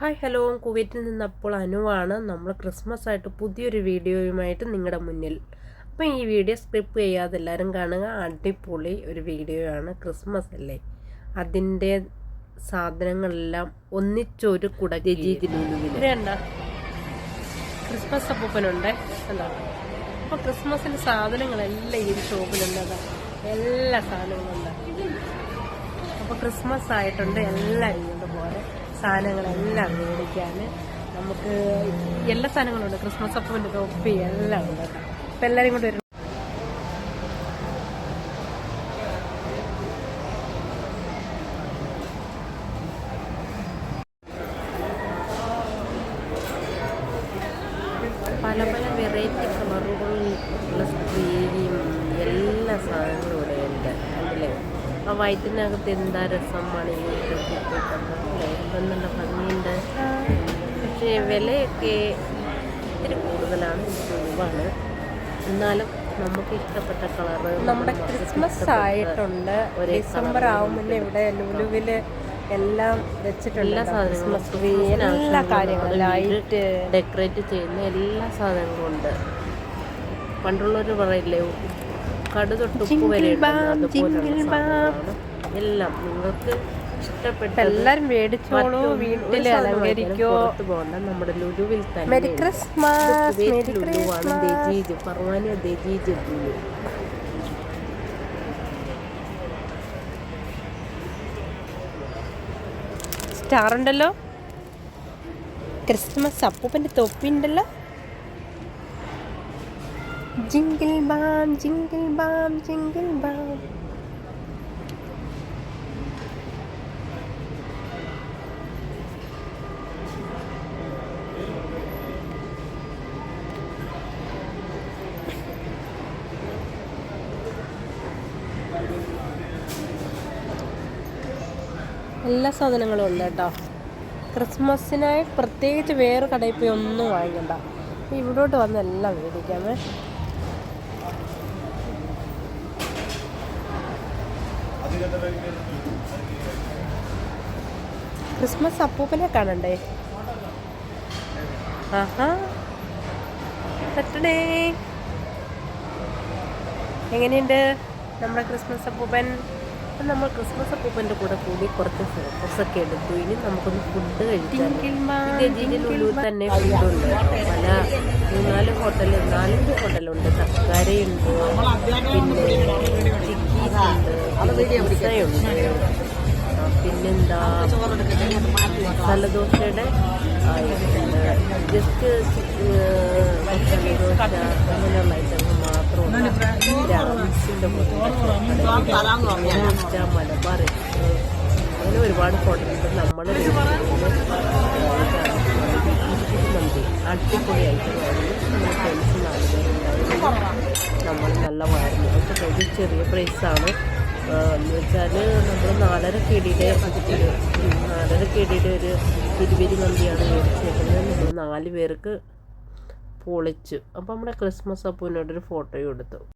Hi hello. കുവൈറ്റിൽ നിന്ന് അപ്പോൾ അനുവാണ് നമ്മൾ ക്രിസ്മസ് ആയിട്ട് പുതിയൊരു വീഡിയോയുമായിട്ട് നിങ്ങളുടെ മുന്നിൽ. അപ്പോൾ ഈ വീഡിയോ സ്ക്രിപ്പ് ചെയ്യാതെ എല്ലാവരും കാണുക. അടിപൊളി ഒരു വീഡിയോ ആണ് ക്രിസ്മസ് അല്ലേ? അതിന്റെ സാധനങ്ങളെല്ലാം ഒന്നിച്ചൊരു കുട വേണ്ട ക്രിസ്മസ് അപ്പൂപ്പനുണ്ട്? എന്താ അപ്പോൾ ക്രിസ്മസിന്റെ സാധനങ്ങളെല്ലാം ഈ ഷോപ്പിലുണ്ട് അതാ. എല്ലാ സാധനങ്ങളും ഉണ്ട്. അപ്പോൾ ക്രിസ്മസ് ആയിട്ടുണ്ട്. എല്ലാവരും ഇതുപോലെ സാധനങ്ങളെല്ലാം മേടിക്കാൻ നമുക്ക് എല്ലാ സാധനങ്ങളും ഉണ്ട് ക്രിസ്മസ് അപ്പന്റെ തൊപ്പി എല്ലാം ഉണ്ട് അപ്പം എല്ലാവരും കൂടെ വരും. പല പല വെറൈറ്റി പ്ലസ് സ്ക്രീനും എല്ലാ സാധനങ്ങളും ഇവിടെ ആ വയറ്റിനകത്ത് എന്താ രസം മണിയൊക്കെ അല്ലേ നല്ല ഭംഗിയുണ്ട്. പക്ഷേ വിലയൊക്കെ ഇത്തിരി കൂടുതലാണ് രൂപമാണ് എന്നാലും നമുക്ക് ഇഷ്ടപ്പെട്ട കളറ് നമ്മുടെ ക്രിസ്മസ് ആയിട്ടുണ്ട്. ഡിസംബർ ആവുമ്പോൾ ഇവിടെ ലുലുവിൽ എല്ലാം വെച്ചിട്ടുണ്ട് എല്ലാ സാധനങ്ങളും എല്ലാ കാര്യങ്ങളും ലൈറ്റ്. ഡെക്കറേറ്റ് ചെയ്യുന്ന എല്ലാ സാധനങ്ങളും ഉണ്ട്. പണ്ടുള്ളവർ പറയില്ലേ കടു തൊട്ടുപ്പ് വരെ എല്ലാം നിങ്ങൾക്ക് ഇഷ്ടപ്പെട്ട എല്ലാരും മേടിച്ചോളൂ വീട്ടിൽ അലങ്കരിക്കോ. പോകണ്ട. നമ്മുടെ ലുലുവിൽ തന്നെ മെരി ക്രിസ്മസ് ലുലുവാണ് ദജീജ് ലുലു സ്റ്റാർ ഉണ്ടല്ലോ ക്രിസ്മസ്. അപ്പൂപ്പന്റെ തൊപ്പി ഉണ്ടല്ലോ jingle bam jingle bam jingle bam എല്ലാ സാധനങ്ങളും ഉണ്ട് കേട്ടോ. ക്രിസ്മസിനായി പ്രത്യേകിച്ച് വേറെ കടയിൽ പോയി ഒന്നും വാങ്ങിക്കണ്ട. ഇവിടോട്ട് വന്ന് എല്ലാം മേടിക്കാമേ ക്രിസ്മസ് അപ്പൂപ്പനെ കാണണ്ടേ? ആഹാ. തട്ടടേ എങ്ങനെയുണ്ട് നമ്മുടെ ക്രിസ്മസ് അപ്പൂപ്പൻ? അപ്പം നമ്മൾ ക്രിസ്മസ് അപ്പൂപ്പന്റെ കൂടെ കൂടി കുറച്ച് ഫോട്ടോസ് ഒക്കെ എടുത്തു. ഇനി നമുക്കൊന്ന് ഫുഡ് കഴിക്കാം ലുലു തന്നെ ഫുഡുണ്ട് പല മൂന്നാൽ ഹോട്ടൽ നാലഞ്ച് ഹോട്ടലുണ്ട് തക്കാരയുണ്ട്. പിന്നെ പിന്നെന്താ? തലദോശയുടെ ജസ്റ്റ് രാംസിന്റെ മലബാർ അങ്ങനെ ഒരുപാട് ഹോട്ടലുണ്ട് നമ്മൾ അടിപൊളി നമ്മൾ നല്ല വായിരുന്നു പക്ഷെ ഒരു ചെറിയ പ്രൈസാണ് എന്ന് വെച്ചാൽ നമ്മൾ നാലര കെടിയുടെ ഒരു നാലര കെടിയുടെ ഒരു തിരുവരി മന്തിയാണ് മേടിച്ചേക്കുന്നത്. നമ്മൾ നാല് പേർക്ക് പൊളിച്ചു. അപ്പോൾ നമ്മുടെ ക്രിസ്മസ് അപ്പൂവിനോടൊരു ഫോട്ടോയും എടുത്തു.